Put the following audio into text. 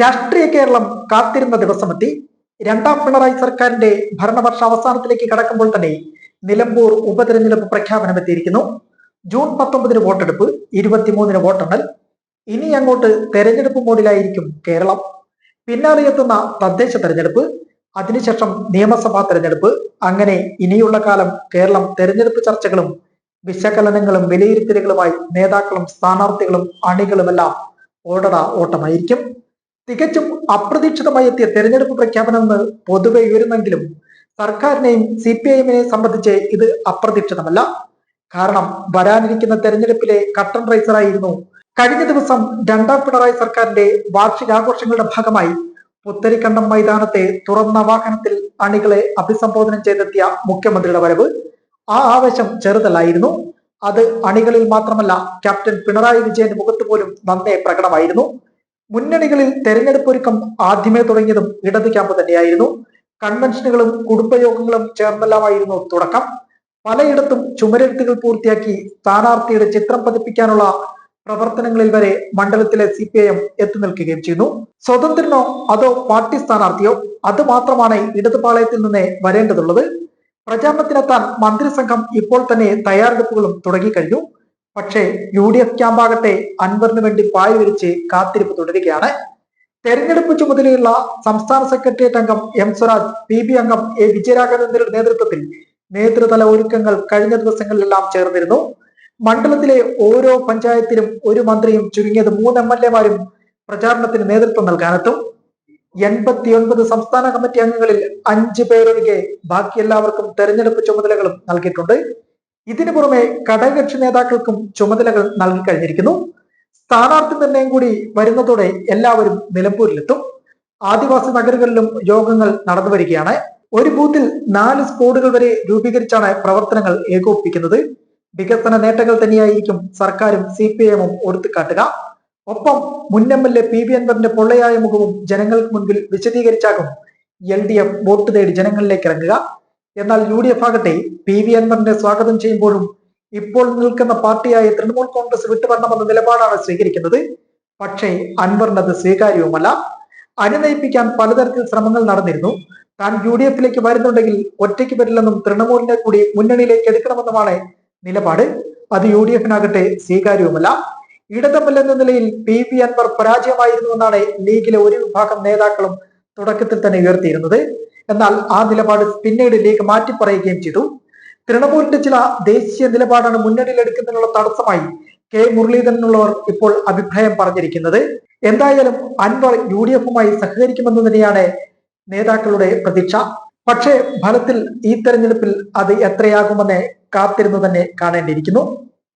രാഷ്ട്രീയ കേരളം കാത്തിരുന്ന ദിവസമെത്തി. രണ്ടാം പിണറായി സർക്കാരിന്റെ ഭരണവർഷ അവസാനത്തിലേക്ക് കടക്കുമ്പോൾ തന്നെ നിലമ്പൂർ ഉപതെരഞ്ഞെടുപ്പ് പ്രഖ്യാപനം എത്തിയിരിക്കുന്നു. ജൂൺ പത്തൊമ്പതിന് വോട്ടെടുപ്പ് ഇരുപത്തിമൂന്നിന് വോട്ടെണ്ണൽ. ഇനി അങ്ങോട്ട് തെരഞ്ഞെടുപ്പ് മോഡിലായിരിക്കും കേരളം. പിന്നാലെ എത്തുന്ന തദ്ദേശ തെരഞ്ഞെടുപ്പ് അതിനുശേഷം നിയമസഭാ തെരഞ്ഞെടുപ്പ്. അങ്ങനെ ഇനിയുള്ള കാലം കേരളം തെരഞ്ഞെടുപ്പ് ചർച്ചകളും വിശകലനങ്ങളും വിലയിരുത്തലുകളുമായി നേതാക്കളും സ്ഥാനാർത്ഥികളും അണികളുമെല്ലാം ഓടട ഓട്ടമായിരിക്കും. തികച്ചും അപ്രതീക്ഷിതമായി എത്തിയ തെരഞ്ഞെടുപ്പ് പ്രഖ്യാപനം എന്ന് പൊതുവെ ഉയരുന്നെങ്കിലും സർക്കാരിനെയും സി പി ഐഎമ്മിനെയും സംബന്ധിച്ച് ഇത് അപ്രതീക്ഷിതമല്ല. കാരണം വരാനിരിക്കുന്ന തെരഞ്ഞെടുപ്പിലെ കട്ടൺ റൈസറായിരുന്നു കഴിഞ്ഞ ദിവസം രണ്ടാം പിണറായി സർക്കാരിന്റെ വാർഷികാഘോഷങ്ങളുടെ ഭാഗമായി പുത്തരിക്കണ്ടം മൈതാനത്തെ തുറന്ന വാഹനത്തിൽ അണികളെ അഭിസംബോധന ചെയ്തെത്തിയ മുഖ്യമന്ത്രിയുടെ വരവ്. ആ ആവേശം ചെറുതല്ലായിരുന്നു. അത് അണികളിൽ മാത്രമല്ല ക്യാപ്റ്റൻ പിണറായി വിജയന്റെ മുഖത്ത് പോലും നന്നേ പ്രകടമായിരുന്നു. മുന്നണികളിൽ തെരഞ്ഞെടുപ്പ് ഒരുക്കം ആദ്യമേ തുടങ്ങിയതും ഇടത് ക്യാമ്പ് തന്നെയായിരുന്നു. കൺവെൻഷനുകളും കുടുംബയോഗങ്ങളും ചേർന്നെല്ലാമായിരുന്നു തുടക്കം. പലയിടത്തും ചുമരെഴുത്തുകൾ പൂർത്തിയാക്കി സ്ഥാനാർത്ഥിയുടെ ചിത്രം പതിപ്പിക്കാനുള്ള പ്രവർത്തനങ്ങളിൽ വരെ മണ്ഡലത്തിലെ സി പി ഐ എം എത്തി നിൽക്കുകയും ചെയ്യുന്നു. സ്വതന്ത്രനോ അതോ പാർട്ടി സ്ഥാനാർത്ഥിയോ അത് മാത്രമാണ് ഇടതുപാളയത്തിൽ നിന്ന് വരേണ്ടതുള്ളത്. പ്രചാരണത്തിനെത്താൻ മന്ത്രിസംഘം ഇപ്പോൾ തന്നെ തയ്യാറെടുപ്പുകളും തുടങ്ങിക്കഴിഞ്ഞു. പക്ഷേ യു ഡി എഫ് ക്യാമ്പാകട്ടെ അൻവറിന് വേണ്ടി പായ വിരിച്ച് കാത്തിരിപ്പ് തുടരുകയാണ്. തെരഞ്ഞെടുപ്പ് ചുമതലയുള്ള സംസ്ഥാന സെക്രട്ടേറിയറ്റ് അംഗം എം സ്വരാജ് പി ബി അംഗം എ വിജയരാഘവൻ നേതൃത്വത്തിൽ നേതൃതല ഒരുക്കങ്ങൾ കഴിഞ്ഞ ദിവസങ്ങളിലെല്ലാം ചേർന്നിരുന്നു. മണ്ഡലത്തിലെ ഓരോ പഞ്ചായത്തിലും ഒരു മന്ത്രിയും ചുരുങ്ങിയത് മൂന്ന് എം എൽ എമാരും പ്രചാരണത്തിന് നേതൃത്വം നൽകാനെത്തും. എൺപത്തിയൊൻപത് സംസ്ഥാന കമ്മിറ്റി അംഗങ്ങളിൽ അഞ്ച് പേരൊഴികെ ബാക്കി എല്ലാവർക്കും തെരഞ്ഞെടുപ്പ് ചുമതലകളും നൽകിയിട്ടുണ്ട്. ഇതിനു പുറമെ ഘടകകക്ഷി നേതാക്കൾക്കും ചുമതലകൾ നൽകി കഴിഞ്ഞിരിക്കുന്നു. സ്ഥാനാർത്ഥി നിർണയം കൂടി വരുന്നതോടെ എല്ലാവരും നിലമ്പൂരിലെത്തും. ആദിവാസി നഗരങ്ങളിലും യോഗങ്ങൾ നടന്നു വരികയാണ്. ഒരു ബൂത്തിൽ നാല് സ്കോഡുകൾ വരെ രൂപീകരിച്ചാണ് പ്രവർത്തനങ്ങൾ ഏകോപിപ്പിക്കുന്നത്. വികസന നേട്ടങ്ങൾ തന്നെയായിരിക്കും സർക്കാരും സി പി എമ്മും ഒടുത്തുകാട്ടുക ഒപ്പം മുൻ M L A P V അൻവറിന്റെ പൊള്ളയായ മുഖവും ജനങ്ങൾക്ക് മുൻപിൽ വിശദീകരിച്ചാകും എൽ ഡി എഫ് വോട്ട് തേടി ജനങ്ങളിലേക്ക് ഇറങ്ങുക. എന്നാൽ യു ഡി എഫ് ആകട്ടെ പി വി അൻവറിനെ സ്വാഗതം ചെയ്യുമ്പോഴും ഇപ്പോൾ നിൽക്കുന്ന പാർട്ടിയായ തൃണമൂൽ കോൺഗ്രസ് വിട്ടുവരണമെന്ന നിലപാടാണ് സ്വീകരിക്കുന്നത്. പക്ഷേ അൻവറിന് അത് സ്വീകാര്യവുമല്ല. അനുനയിപ്പിക്കാൻ പലതരത്തിൽ ശ്രമങ്ങൾ നടന്നിരുന്നു. താൻ യു ഡി എഫിലേക്ക് വരുന്നുണ്ടെങ്കിൽ ഒറ്റയ്ക്ക് വരില്ലെന്നും തൃണമൂലിനെ കൂടി മുന്നണിയിലേക്ക് എടുക്കണമെന്നുമാണ് നിലപാട്. അത് യു ഡി എഫിനാകട്ടെ സ്വീകാര്യവുമല്ല. എന്ന നിലയിൽ പി പി അൻവർ പരാജയമായിരുന്നുവെന്നാണ് ലീഗിലെ ഒരു വിഭാഗം നേതാക്കളും തുടക്കത്തിൽ തന്നെ ഉയർത്തിയിരുന്നത്. എന്നാൽ ആ നിലപാട് പിന്നീട് ലീഗ് മാറ്റി പറയുകയും ചെയ്തു. തൃണമൂലിന്റെ ചില ദേശീയ നിലപാടാണ് മുന്നണിയിലെടുക്കുന്നതിനുള്ള തടസ്സമായി കെ മുരളീധരനുള്ളവർ ഇപ്പോൾ അഭിപ്രായം പറഞ്ഞിരിക്കുന്നത്. എന്തായാലും അൻവർ യു ഡി എഫുമായി സഹകരിക്കുമെന്ന് തന്നെയാണ് നേതാക്കളുടെ പ്രതീക്ഷ. പക്ഷേ ഫലത്തിൽ ഈ തെരഞ്ഞെടുപ്പിൽ അത് എത്രയാകുമെന്ന് കാത്തിരുന്നു തന്നെ കാണേണ്ടിയിരിക്കുന്നു.